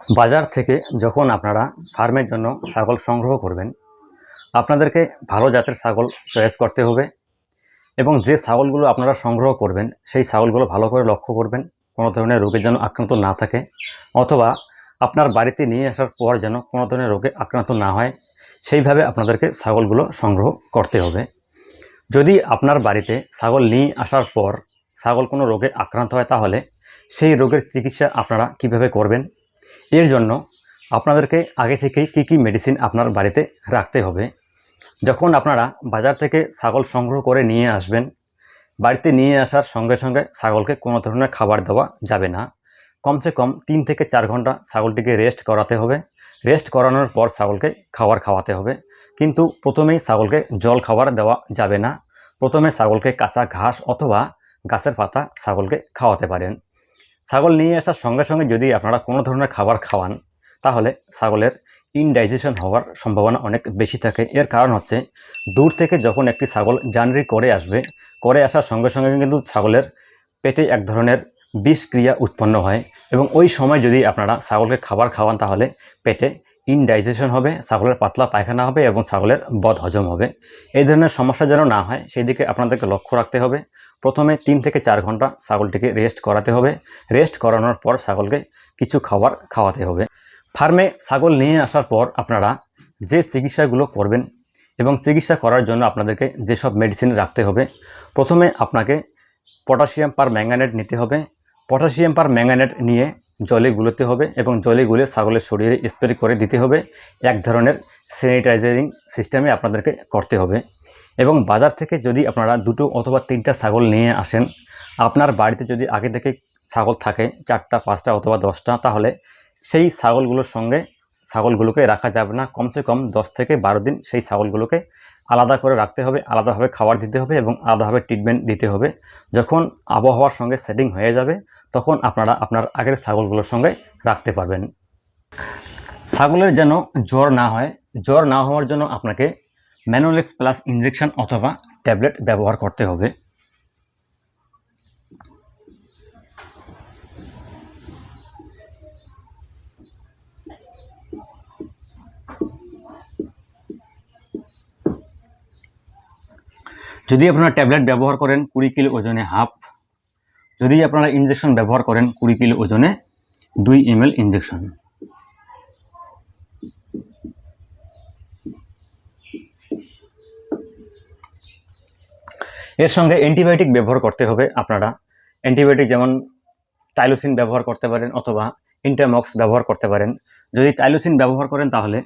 বাজার থেকে যখন আপনারা ফার্মের জন্য ছাগল সংগ্রহ করবেন, আপনাদেরকে ভালো জাতের ছাগল চয়েস করতে হবে এবং যে ছাগলগুলো আপনারা সংগ্রহ করবেন, সেই ছাগলগুলো ভালো করে লক্ষ্য করবেন, কোনো ধরনের রোগে যেন আক্রান্ত না থাকে অথবা আপনার বাড়িতে নিয়ে আসার পর যেন কোনো ধরনের রোগে আক্রান্ত না হয়, সেইভাবে আপনাদেরকে ছাগলগুলো সংগ্রহ করতে হবে। যদি আপনার বাড়িতে ছাগল নিয়ে আসার পর ছাগল কোনো রোগে আক্রান্ত হয়, তাহলে সেই রোগের চিকিৎসা আপনারা কীভাবে করবেন এর জন্য আপনাদেরকে আগে থেকেই কি কি মেডিসিন আপনার বাড়িতে রাখতে হবে। যখন আপনারা বাজার থেকে ছাগল সংগ্রহ করে নিয়ে আসবেন, বাড়িতে নিয়ে আসার সঙ্গে সঙ্গে ছাগলকে কোনো ধরনের খাবার দেওয়া যাবে না। কমসে কম তিন থেকে চার ঘণ্টা ছাগলটিকে রেস্ট করাতে হবে। রেস্ট করানোর পর ছাগলকে খাবার খাওয়াতে হবে। কিন্তু প্রথমেই ছাগলকে জল খাবার দেওয়া যাবে না। প্রথমে ছাগলকে কাঁচা ঘাস অথবা গাছের পাতা ছাগলকে খাওয়াতে পারেন। ছাগল নিয়ে আসার সঙ্গে সঙ্গে যদি আপনারা কোনো ধরনের খাবার খাওয়ান, তাহলে ছাগলের ইনডাইজেশন হওয়ার সম্ভাবনা অনেক বেশি থাকে। এর কারণ হচ্ছে, দূর থেকে যখন একটি ছাগল জানরি করে আসবে, করে আসার সঙ্গে সঙ্গে কিন্তু ছাগলের পেটে এক ধরনের বিষক্রিয়া উৎপন্ন হয় এবং ওই সময় যদি আপনারা ছাগলকে খাবার খাওয়ান, তাহলে পেটে ইনডাইজেশন হবে, ছাগলের পাতলা পায়খানা হবে এবং ছাগলের বদ হজম হবে। এই ধরনের সমস্যা যেন না হয়, সেই দিকে আপনাদেরকে লক্ষ্য রাখতে হবে। প্রথমে তিন থেকে চার ঘণ্টা ছাগলটিকে রেস্ট করাতে হবে। রেস্ট করানোর পর ছাগলকে কিছু খাবার খাওয়াতে হবে। ফার্মে ছাগল নিয়ে আসার পর আপনারা যে চিকিৎসাগুলো করবেন এবং চিকিৎসা করার জন্য আপনাদেরকে যেসব মেডিসিন রাখতে হবে, প্রথমে আপনাকে পটাশিয়াম পার ম্যাঙ্গানেট নিতে হবে। পটাশিয়াম পার ম্যাঙ্গানেট নিয়ে জলে গুলোতে হবে এবং জলে গুলে ছাগলের শরীরে স্প্রে করে দিতে হবে। এক ধরনের স্যানিটাইজারিং সিস্টেমে আপনাদেরকে করতে হবে। এবং বাজার থেকে যদি আপনারা দুটো অথবা তিনটা ছাগল নিয়ে আসেন, আপনার বাড়িতে যদি আগে থেকে ছাগল থাকে, চারটা, পাঁচটা অথবা দশটা, তাহলে সেই ছাগলগুলোর সঙ্গে ছাগলগুলোকে রাখা যাবে না। কমসে কম দশ থেকে বারো দিন সেই ছাগলগুলোকে আলাদা করে রাখতে হবে, আলাদাভাবে খাবার দিতে হবে এবং আলাদাভাবে ট্রিটমেন্ট দিতে হবে। যখন আবহাওয়ার সঙ্গে সেটিং হয়ে যাবে, তখন আপনারা আপনার আগের ছাগলগুলোর সঙ্গে রাখতে পারবেন। ছাগলের যেন জ্বর না হয়, জ্বর না হওয়ার জন্য আপনাকে ম্যানোলেক্স প্লাস ইনজেকশন অথবা ট্যাবলেট ব্যবহার করতে হবে। যদি আপনারা ট্যাবলেট ব্যবহার করেন কুড়ি কিলো ওজনে হাফ, যদি আপনারা ইনজেকশন ব্যবহার করেন কুড়ি কিলো ওজনে দুই এম এল এর সঙ্গে অ্যান্টিবায়োটিক ব্যবহার করতে হবে আপনারা। অ্যান্টিবায়োটিক যেমন টাইলোসিন ব্যবহার করতে পারেন অথবা ইন্টামক্স ব্যবহার করতে পারেন। যদি টাইলোসিন ব্যবহার করেন তাহলে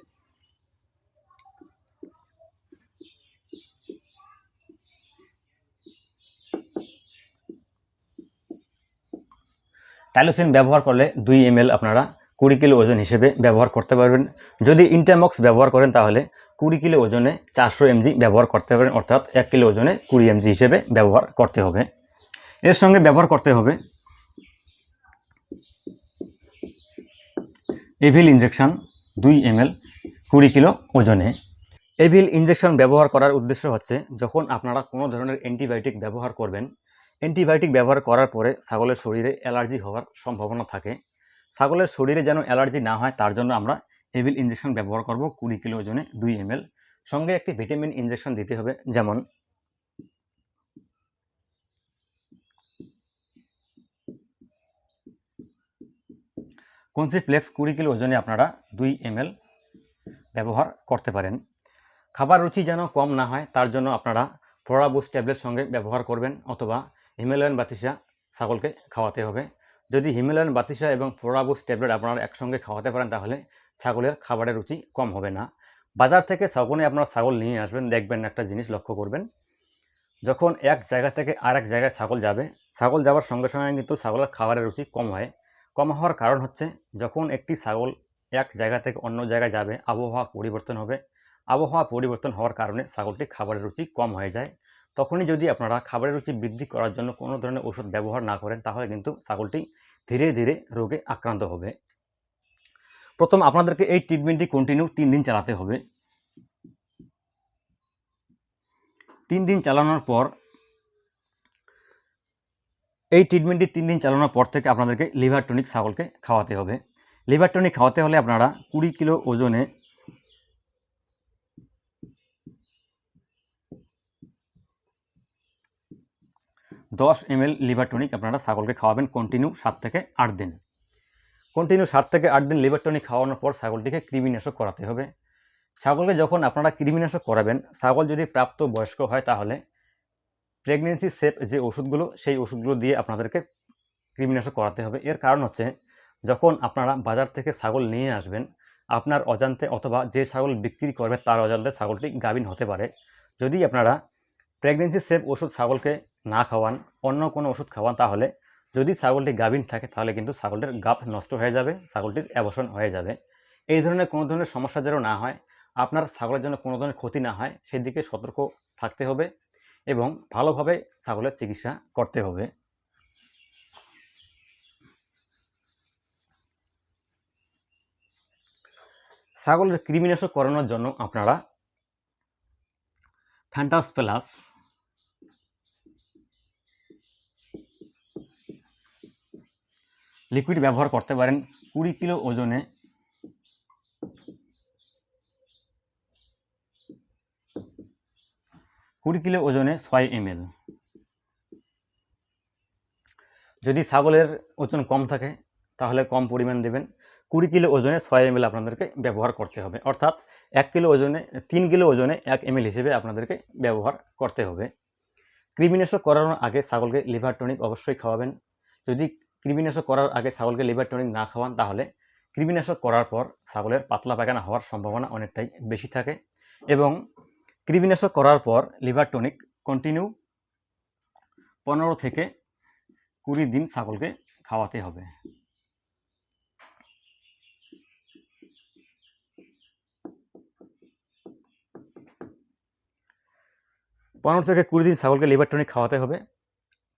টাইলোসিন ব্যবহার করলে দুই এম আপনারা কুড়ি কিলো ওজন হিসেবে ব্যবহার করতে পারবেন। যদি ইন্টামক্স ব্যবহার করেন তাহলে কুড়ি কিলো ওজনে চারশো এমজি ব্যবহার করতে পারেন অর্থাৎ এক কিলো ওজনে কুড়ি এমজি হিসেবে ব্যবহার করতে হবে। এর সঙ্গে ব্যবহার করতে হবে এভিল ইঞ্জেকশন দুই এম এল কুড়ি কিলো ওজনে। এভিল ইঞ্জেকশন ব্যবহার করার উদ্দেশ্য হচ্ছে যখন আপনারা কোনো ধরনের অ্যান্টিবায়োটিক ব্যবহার করবেন, অ্যান্টিবায়োটিক ব্যবহার করার পরে ছাগলের শরীরে অ্যালার্জি হওয়ার সম্ভাবনা থাকে। ছাগলের শরীরে যেন অ্যালার্জি না হয়, তার জন্য আমরা এভিল ইঞ্জেকশন ব্যবহার করব কুড়ি কিলো ওজনে দুই এম সঙ্গে একটি ভিটামিন ইঞ্জেকশন দিতে হবে, যেমন কনসিপ্লেক্স কুড়ি কিলো ওজনে আপনারা দুই এম ব্যবহার করতে পারেন। খাবার রুচি যেন কম না হয়, তার জন্য আপনারা ফ্লোরাবুস ট্যাবলেট সঙ্গে ব্যবহার করবেন, অথবা হিমালয়ান বাতিসা ছাগলকে খাওয়াতে হবে। যদি হিমালয়ান বাতিসা এবং ফ্লোরাবুস ট্যাবলেট আপনারা একসঙ্গে খাওয়াতে পারেন, তাহলে ছাগলের খাবারের রুচি কম হবে না। বাজার থেকে যখনই আপনারা ছাগল নিয়ে আসবেন, দেখবেন একটা জিনিস লক্ষ্য করবেন। যখন এক জায়গা থেকে আর এক জায়গায় ছাগল যাবে, ছাগল যাওয়ার সঙ্গে সঙ্গে কিন্তু ছাগলের খাবারের রুচি কম হয়। কম হওয়ার কারণ হচ্ছে, যখন একটি ছাগল এক জায়গা থেকে অন্য জায়গায় যাবে, আবহাওয়া পরিবর্তন হবে। আবহাওয়া পরিবর্তন হওয়ার কারণে ছাগলটি খাবারের রুচি কম হয়ে যায়। তখনই যদি আপনারা খাবারের রুচি বৃদ্ধি করার জন্য কোনো ধরনের ওষুধ ব্যবহার না করেন, তাহলে কিন্তু ছাগলটি ধীরে ধীরে রোগে আক্রান্ত হবে। প্রথম আপনাদেরকে এই ট্রিটমেন্টটি কন্টিনিউ তিন দিন চালাতে হবে। তিন দিন চালানোর পর, এই ট্রিটমেন্টটি তিন দিন চালানোর পর থেকে আপনাদেরকে লিভার টনিক ছাগলকে খাওয়াতে হবে। লিভার টনিক খাওয়াতে হলে আপনারা কুড়ি কিলো ওজনে দশ এম এল লিভার টনিক আপনারা ছাগলকে খাওয়াবেন কন্টিনিউ সাত থেকে আট দিন। কন্টিনিউ সাত থেকে আট দিন লিভার টনিক খাওয়ানোর পর ছাগলটিকে কৃমিনাশক করাতে হবে। ছাগলকে যখন আপনারা কৃমিনাশক করাবেন, ছাগল যদি প্রাপ্ত বয়স্ক হয় তাহলে প্রেগনেন্সি সেফ যে ওষুধগুলো, সেই ওষুধগুলো দিয়ে আপনাদেরকে কৃমিনাশক করাতে হবে। এর কারণ হচ্ছে, যখন আপনারা বাজার থেকে ছাগল নিয়ে আসবেন, আপনার অজান্তে অথবা যে ছাগল বিক্রি করবে তার অজান্তে ছাগলটি গাভিন হতে পারে। যদি আপনারা প্রেগনেন্সি সেফ ওষুধ ছাগলকে না খাওয়ান, অন্য কোনো ওষুধ খাওয়ান তাহলে যদি ছাগলটি গাভিন থাকে তাহলে কিন্তু ছাগলটির গাপ নষ্ট হয়ে যাবে, ছাগলটির অ্যাবর্শন হয়ে যাবে। এই ধরনের কোনো ধরনের সমস্যা যেন না হয়, আপনার ছাগলের জন্য কোনো ধরনের ক্ষতি না হয়, সেদিকে সতর্ক থাকতে হবে এবং ভালোভাবে ছাগলের চিকিৎসা করতে হবে। ছাগলের কৃমিনাশক করানোর জন্য আপনারা ফ্যান্টাস প্লাস লিকুইড ব্যবহার করতে পারেন কুড়ি কিলো ওজনে। কুড়ি কিলো ওজনে ছয় এম যদি ছাগলের ওজন কম থাকে, তাহলে কম পরিমাণ দেবেন। কুড়ি কিলো ওজনে ছয় এম আপনাদেরকে ব্যবহার করতে হবে। অর্থাৎ এক কিলো ওজনে, তিন কিলো ওজনে এক এম হিসেবে আপনাদেরকে ব্যবহার করতে হবে। কৃমিনাশক করানোর আগে ছাগলকে লিভার টনিক অবশ্যই খাওয়াবেন। যদি কৃমিনাশক করার আগে ছাগলকে লিভার টনিক না খাওয়ান, তাহলে কৃমিনাশক করার পর ছাগলের পাতলা পায়খানা হওয়ার সম্ভাবনা অনেকটাই বেশি থাকে এবং কৃমিনাশক করার পর লিভার টনিক কন্টিনিউ পনেরো থেকে কুড়ি দিন ছাগলকে খাওয়াতে হবে। পনেরো থেকে কুড়ি দিন ছাগলকে লিভার টনিক খাওয়াতে হবে।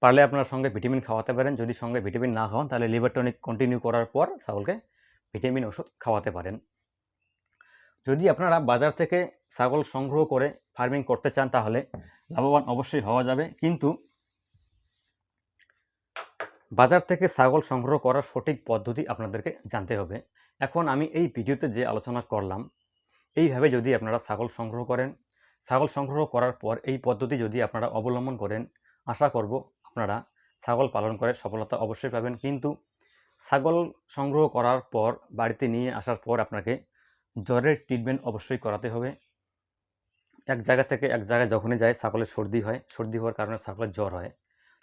পারলে আপনার সঙ্গে ভিটামিন খাওয়াতে পারেন। যদি সঙ্গে ভিটামিন না খাওয়ান, তাহলে লিভার টনিক কন্টিনিউ করার পর ছাগলকে ভিটামিন ওষুধ খাওয়াতে পারেন। যদি আপনারা বাজার থেকে ছাগল সংগ্রহ করে ফার্মিং করতে চান, তাহলে লাভবান অবশ্যই হওয়া যাবে। কিন্তু বাজার থেকে ছাগল সংগ্রহ করার সঠিক পদ্ধতি আপনাদেরকে জানতে হবে। এখন আমি এই ভিডিওতে যে আলোচনা করলাম, এইভাবে যদি আপনারা ছাগল সংগ্রহ করেন, ছাগল সংগ্রহ করার পর এই পদ্ধতি যদি আপনারা অবলম্বন করেন, আশা করব আপনারা ছাগল পালন করে সফলতা অবশ্যই পাবেন। কিন্তু ছাগল সংগ্রহ করার পর, বাড়িতে নিয়ে আসার পর আপনাকে জ্বরের ট্রিটমেন্ট অবশ্যই করাতে হবে। এক জায়গা থেকে এক জায়গায় যখনই যায়, ছাগলের সর্দি হয়, সর্দি হওয়ার কারণে ছাগলের জ্বর হয়।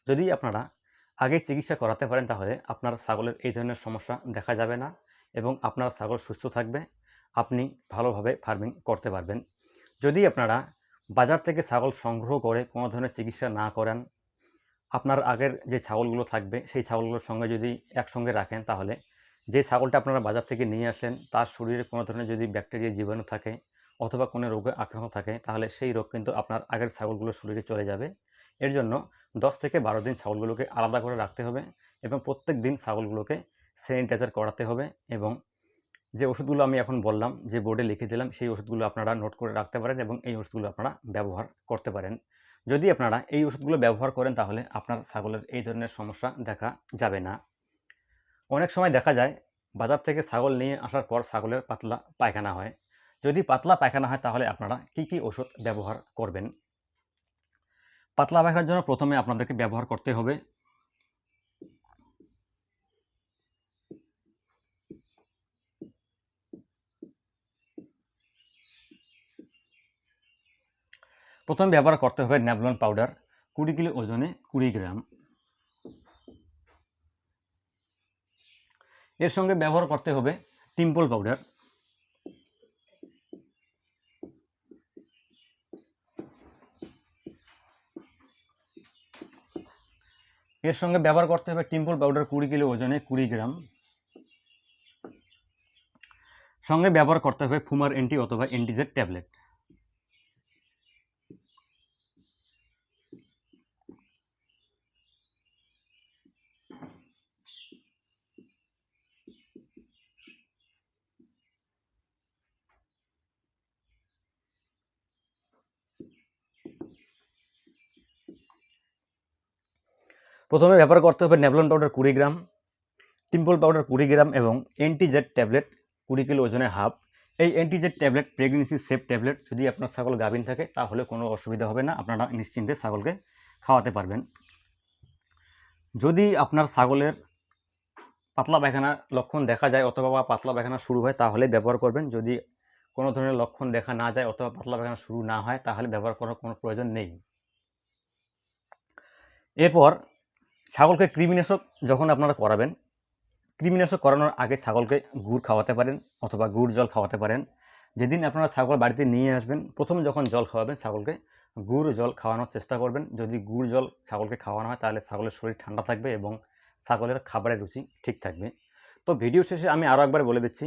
যদি আপনারা আগে চিকিৎসা করাতে পারেন, তাহলে আপনার ছাগলের এই ধরনের সমস্যা দেখা যাবে না এবং আপনার ছাগল সুস্থ থাকবে। আপনি ভালোভাবে ফার্মিং করতে পারবেন। যদি আপনারা বাজার থেকে ছাগল সংগ্রহ করে কোনো ধরনের চিকিৎসা না করেন আপনার আগের যে ছাগলগুলো থাকবে, সেই ছাগলগুলোর সঙ্গে যদি একসঙ্গে রাখেন তাহলে, যে ছাগলটা আপনারা বাজার থেকে নিয়ে আসলেন, তার শরীরে কোনো ধরনের যদি ব্যাকটেরিয়া জীবাণু থাকে অথবা কোনো রোগে আক্রান্ত থাকে, তাহলে সেই রোগ কিন্তু আপনার আগের ছাগলগুলোর শরীরে চলে যাবে। এর জন্য দশ থেকে বারো দিন ছাগলগুলোকে আলাদা করে রাখতে হবে এবং প্রত্যেক দিন ছাগলগুলোকে স্যানিটাইজার করাতে হবে এবং যে ওষুধগুলো আমি এখন বললাম, যে বোর্ডে লিখে দিলাম, সেই ওষুধগুলো আপনারা নোট করে রাখতে পারেন এবং এই ওষুধগুলো আপনারা ব্যবহার করতে পারেন। যদি আপনারা এই ওষুধগুলো ব্যবহার করেন তাহলে আপনার ছাগলের এই ধরনের সমস্যা দেখা যাবে না। অনেক সময় দেখা যায়, বাজার থেকে ছাগল নিয়ে আসার পর ছাগলের পাতলা পায়খানা হয়। যদি পাতলা পায়খানা হয় তাহলে আপনারা কি কি ওষুধ ব্যবহার করবেন? পাতলা পায়খানার জন্য প্রথমে আপনাদেরকে ব্যবহার করতে হবে প্রথমে ব্যবহার করতে হবে ন্যাবলন পাউডার, কুড়ি কিলো ওজনে কুড়ি গ্রাম। এর সঙ্গে ব্যবহার করতে হবে টিম্পল পাউডার। এর সঙ্গে ব্যবহার করতে হবে টিম্পল পাউডার কুড়ি কিলো ওজনে কুড়ি গ্রাম। সঙ্গে ব্যবহার করতে হবে ফুমার এন্টি অথবা এন্টিজেড ট্যাবলেট। প্রথমে ব্যবহার করতে হবে ন্যাবলন পাউডার কুড়ি গ্রাম, টিম্পল পাউডার কুড়ি গ্রাম এবং অ্যান্টিজেড ট্যাবলেট কুড়ি কিলো ওজনে হাফ এই অ্যান্টিজেড ট্যাবলেট প্রেগনেন্সি সেফ ট্যাবলেট যদি আপনার ছাগল গাভিন থাকে, তাহলে কোনো অসুবিধা হবে না, আপনারা নিশ্চিন্তে ছাগলকে খাওয়াতে পারবেন। যদি আপনার ছাগলের পাতলা পায়খানার লক্ষণ দেখা যায় অথবা পাতলা পায়খানা শুরু হয়, তাহলে ব্যবহার করবেন। যদি কোনো ধরনের লক্ষণ দেখা না যায় অথবা পাতলা পায়খানা শুরু না হয়, তাহলে ব্যবহার করার কোনো প্রয়োজন নেই। এরপর ছাগলকে কৃমিনাশক যখন আপনারা করাবেন, কৃমিনাশক করানোর আগে ছাগলকে গুড় খাওয়াতে পারেন অথবা গুড় জল খাওয়াতে পারেন। যেদিন আপনারা ছাগল বাড়িতে নিয়ে আসবেন, প্রথম যখন জল খাওয়াবেন, ছাগলকে গুড় জল খাওয়ানোর চেষ্টা করবেন। যদি গুড় জল ছাগলকে খাওয়ানো হয়, তাহলে ছাগলের শরীর ঠান্ডা থাকবে এবং ছাগলের খাবারের রুচি ঠিক থাকবে। তো ভিডিও শেষে আমি আরও একবার বলে দিচ্ছি,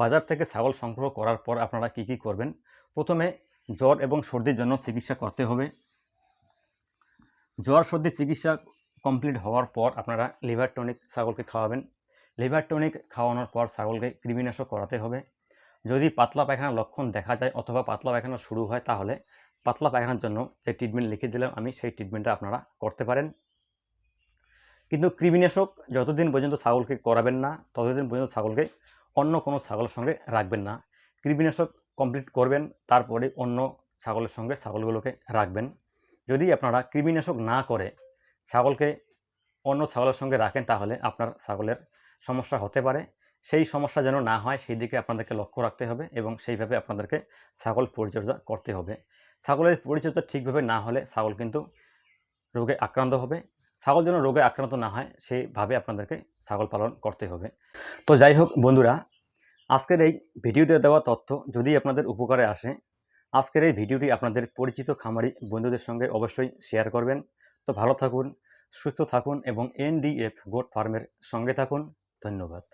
বাজার থেকে ছাগল সংগ্রহ করার পর আপনারা কি কি করবেন? প্রথমে জ্বর এবং সর্দির জন্য চিকিৎসা করতে হবে। জ্বর, সর্দির চিকিৎসা কমপ্লিট হওয়ার পর আপনারা লিভার টনিক ছাগলকে খাওয়াবেন। লিভার টনিক খাওয়ানোর পর ছাগলকে কৃমিনাশক করাতে হবে। যদি পাতলা পায়খানার লক্ষণ দেখা যায় অথবা পাতলা পায়খানা শুরু হয়, তাহলে পাতলা পায়খানার জন্য যে ট্রিটমেন্ট লিখে দিলাম, আমি সেই ট্রিটমেন্টটা আপনারা করতে পারেন। কিন্তু কৃমিনাশক যতদিন পর্যন্ত ছাগলকে করাবেন না, ততদিন পর্যন্ত ছাগলকে অন্য কোনো ছাগলের সঙ্গে রাখবেন না। কৃমিনাশক কমপ্লিট করবেন, তারপরে অন্য ছাগলের সঙ্গে ছাগলগুলোকে রাখবেন। যদি আপনারা কৃমিনাশক না করে ছাগলকে অন্য ছাগলের সঙ্গে রাখেন তাহলে আপনার ছাগলের সমস্যা হতে পারে। সেই সমস্যা যেন না হয়, সেই দিকে আপনাদেরকে লক্ষ্য রাখতে হবে এবং সেইভাবে আপনাদেরকে ছাগল পরিচর্যা করতে হবে। ছাগলের পরিচর্যা ঠিকভাবে না হলে ছাগল কিন্তু রোগে আক্রান্ত হবে। ছাগল যেন রোগে আক্রান্ত না হয়, সেইভাবে আপনাদেরকে ছাগল পালন করতে হবে। তো যাই হোক বন্ধুরা, আজকের এই ভিডিওতে দেওয়া তথ্য যদি আপনাদের উপকারে আসে, আজকের এই ভিডিওটি আপনাদের পরিচিত খামারি বন্ধুদের সঙ্গে অবশ্যই শেয়ার করবেন। তো ভালো থাকুন সুস্থ থাকুন এবং এনডিএফ গোট ফার্মের সঙ্গে থাকুন। ধন্যবাদ।